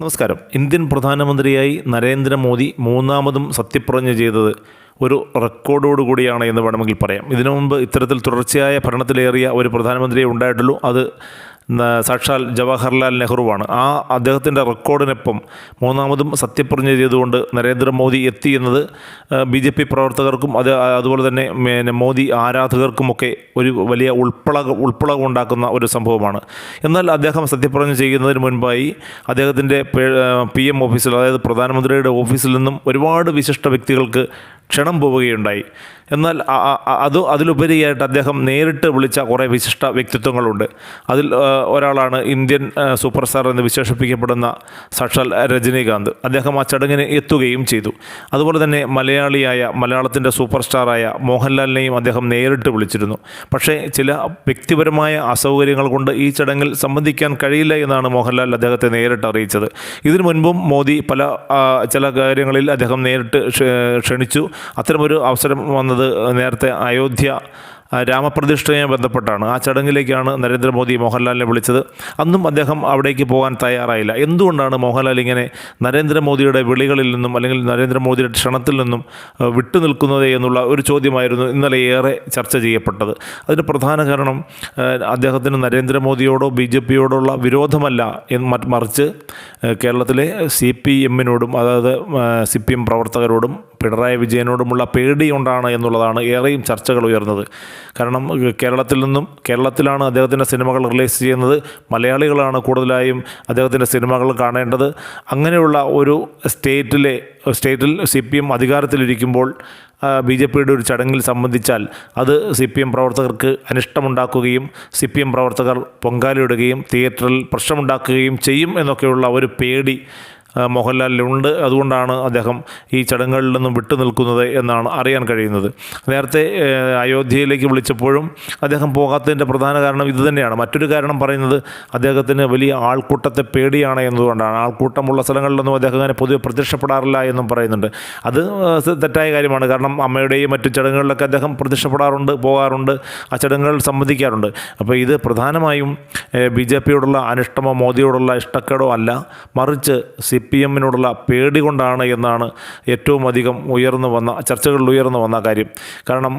നമസ്കാരം. ഇന്ത്യൻ പ്രധാനമന്ത്രിയായി നരേന്ദ്രമോദി മൂന്നാമതും സത്യപ്രതിജ്ഞ ചെയ്തത് ഒരു റെക്കോർഡോട് കൂടിയാണ് എന്ന് വേണമെങ്കിൽ പറയാം. ഇതിനു മുമ്പ് ഇത്തരത്തിൽ തുടർച്ചയായ ഭരണത്തിലേറിയ ഒരു പ്രധാനമന്ത്രിയെ ഉണ്ടായിട്ടുള്ളൂ. അത് സാക്ഷാൽ ജവഹർലാൽ നെഹ്റുവാണ്. ആ അദ്ദേഹത്തിന്റെ റെക്കോർഡിനൊപ്പം മൂന്നാമതും സത്യപ്രതിജ്ഞ ചെയ്തുകൊണ്ട് നരേന്ദ്രമോദി എത്തി എന്നത് ബി ജെ പി പ്രവർത്തകർക്കും അത് അതുപോലെ തന്നെ പിന്നെ മോദി ആരാധകർക്കുമൊക്കെ ഒരു വലിയ ഉൾപ്പളക ഉൾപ്പളകം ഉണ്ടാക്കുന്ന ഒരു സംഭവമാണ്. എന്നാൽ അദ്ദേഹം സത്യപ്രതിജ്ഞ ചെയ്യുന്നതിന് മുൻപായി അദ്ദേഹത്തിന്റെ പി എം ഓഫീസിൽ അതായത് പ്രധാനമന്ത്രിയുടെ ഓഫീസിൽ നിന്നും ഒരുപാട് വിശിഷ്ട വ്യക്തികൾക്ക് ക്ഷണം പോവുകയുണ്ടായി. എന്നാൽ അത് അതിലുപരിയായിട്ട് അദ്ദേഹം നേരിട്ട് വിളിച്ച കുറേ വിശിഷ്ട വ്യക്തിത്വങ്ങളുണ്ട്. അതിൽ ഒരാളാണ് ഇന്ത്യൻ സൂപ്പർ സ്റ്റാർ എന്ന് വിശേഷിപ്പിക്കപ്പെടുന്ന സാക്ഷാൽ രജനീകാന്ത്. അദ്ദേഹം ആ ചടങ്ങിന് എത്തുകയും ചെയ്തു. അതുപോലെ തന്നെ മലയാളിയായ മലയാളത്തിന്റെ സൂപ്പർ സ്റ്റാറായ മോഹൻലാലിനെയും അദ്ദേഹം നേരിട്ട് വിളിച്ചിരുന്നു. പക്ഷേ ചില വ്യക്തിപരമായ അസൗകര്യങ്ങൾ കൊണ്ട് ഈ ചടങ്ങിൽ സംബന്ധിക്കാൻ കഴിയില്ല എന്നാണ് മോഹൻലാൽ അദ്ദേഹത്തെ നേരിട്ട് അറിയിച്ചത്. ഇതിനു മുൻപും മോദി പല ചില കാര്യങ്ങളിൽ അദ്ദേഹം നേരിട്ട് ക്ഷണിച്ചു. അത്തരമൊരു അവസരം വന്നത് നേരത്തെ അയോധ്യ രാമപ്രതിഷ്ഠയുമായി ബന്ധപ്പെട്ടാണ്. ആ ചടങ്ങിലേക്കാണ് നരേന്ദ്രമോദി മോഹൻലാലിനെ വിളിച്ചത്. അന്നും അദ്ദേഹം അവിടേക്ക് പോകാൻ തയ്യാറായില്ല. എന്തുകൊണ്ടാണ് മോഹൻലാൽ ഇങ്ങനെ നരേന്ദ്രമോദിയുടെ വിളികളിൽ നിന്നും അല്ലെങ്കിൽ നരേന്ദ്രമോദിയുടെ ക്ഷണത്തിൽ നിന്നും വിട്ടുനിൽക്കുന്നത് എന്നുള്ള ഒരു ചോദ്യമായിരുന്നു ഇന്നലെ ഏറെ ചർച്ച ചെയ്യപ്പെട്ടത്. അതിന് പ്രധാന കാരണം അദ്ദേഹത്തിന് നരേന്ദ്രമോദിയോടോ ബി ജെ പിയോടുള്ള വിരോധമല്ല എന്ന് മറിച്ച് കേരളത്തിലെ സി പി എമ്മിനോടും അതായത് സി പി എം പ്രവർത്തകരോടും പിണറായി വിജയനോടുമുള്ള പേടി കൊണ്ടാണ് എന്നുള്ളതാണ് ഏറെയും ചർച്ചകൾ ഉയർന്നത്. കാരണം കേരളത്തിൽ നിന്നും കേരളത്തിലാണ് അദ്ദേഹത്തിന്റെ സിനിമകൾ റിലീസ് ചെയ്യുന്നത്. മലയാളികളാണ് കൂടുതലായും അദ്ദേഹത്തിന്റെ സിനിമകൾ കാണേണ്ടത്. അങ്ങനെയുള്ള ഒരു സ്റ്റേറ്റിലെ സ്റ്റേറ്റിൽ സി പി എം അധികാരത്തിലിരിക്കുമ്പോൾ ബി ജെ പിയുടെ ഒരു ചടങ്ങിൽ സംബന്ധിച്ചാൽ അത് സി പി എം പ്രവർത്തകർക്ക് അനിഷ്ടമുണ്ടാക്കുകയും സി പി എം പ്രവർത്തകർ പൊങ്കാലയിടുകയും തിയേറ്ററിൽ പ്രശ്നമുണ്ടാക്കുകയും ചെയ്യും എന്നൊക്കെയുള്ള ഒരു പേടി ഉണ്ട് അതുകൊണ്ടാണ് അദ്ദേഹം ഈ ചടങ്ങുകളിൽ നിന്നും വിട്ടുനിൽക്കുന്നത് എന്നാണ് അറിയാൻ കഴിയുന്നത്. നേരത്തെ അയോധ്യയിലേക്ക് വിളിച്ചപ്പോഴും അദ്ദേഹം പോകാത്തതിന്റെ പ്രധാന കാരണം ഇതുതന്നെയാണ് മറ്റൊരു കാരണം പറയുന്നത് അദ്ദേഹത്തിന് വലിയ ആൾക്കൂട്ടത്തെ പേടിയാണ് എന്നതുകൊണ്ടാണ്. ആൾക്കൂട്ടമുള്ള സ്ഥലങ്ങളിലൊന്നും അദ്ദേഹം അങ്ങനെ പൊതുവെ പ്രത്യക്ഷപ്പെടാറില്ല എന്നും പറയുന്നുണ്ട്. അത് തെറ്റായ കാര്യമാണ്. കാരണം അമ്മയുടെയും മറ്റു ചടങ്ങുകളിലൊക്കെ അദ്ദേഹം പ്രത്യക്ഷപ്പെടാറുണ്ട് പോകാറുണ്ട് ആ ചടങ്ങുകളിൽ സംബന്ധിക്കാറുണ്ട്. അപ്പോൾ ഇത് പ്രധാനമായും ബി ജെ പിയോടുള്ള അനിഷ്ടമോ മോദിയോടുള്ള ഇഷ്ടക്കേടോ അല്ല. മറിച്ച് സി പി എമ്മിനോടുള്ള പേടി കൊണ്ടാണ് എന്നാണ് ഏറ്റവും അധികം ഉയർന്നു വന്ന ചർച്ചകളിൽ ഉയർന്നു വന്ന കാര്യം. കാരണം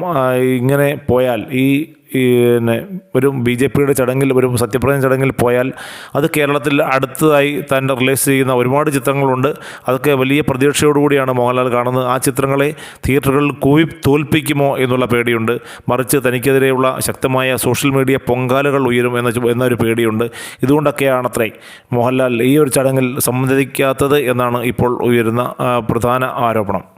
ഇങ്ങനെ പോയാൽ ഈ പിന്നെ ഒരു ബി ജെ പിയുടെ ചടങ്ങിൽ ഒരു സത്യപ്രതിജ്ഞ ചടങ്ങിൽ പോയാൽ അത് കേരളത്തിൽ അടുത്തതായി തന്നെ റിലീസ് ചെയ്യുന്ന ഒരുപാട് ചിത്രങ്ങളുണ്ട്. അതൊക്കെ വലിയ പ്രതീക്ഷയോടുകൂടിയാണ് മോഹൻലാൽ കാണുന്നത്. ആ ചിത്രങ്ങളെ തിയേറ്ററുകളിൽ കൂവി തോൽപ്പിക്കുമോ എന്നുള്ള പേടിയുണ്ട്. മറിച്ച് തനിക്കെതിരെയുള്ള ശക്തമായ സോഷ്യൽ മീഡിയ പൊങ്കാലുകൾ ഉയരും എന്ന എന്നൊരു പേടിയുണ്ട്. ഇതുകൊണ്ടൊക്കെയാണ് അത്രേ മോഹൻലാൽ ഈ ഒരു ചടങ്ങിൽ സംബന്ധിക്കാത്തത് എന്നാണ് ഇപ്പോൾ ഉയരുന്ന പ്രധാന ആരോപണം.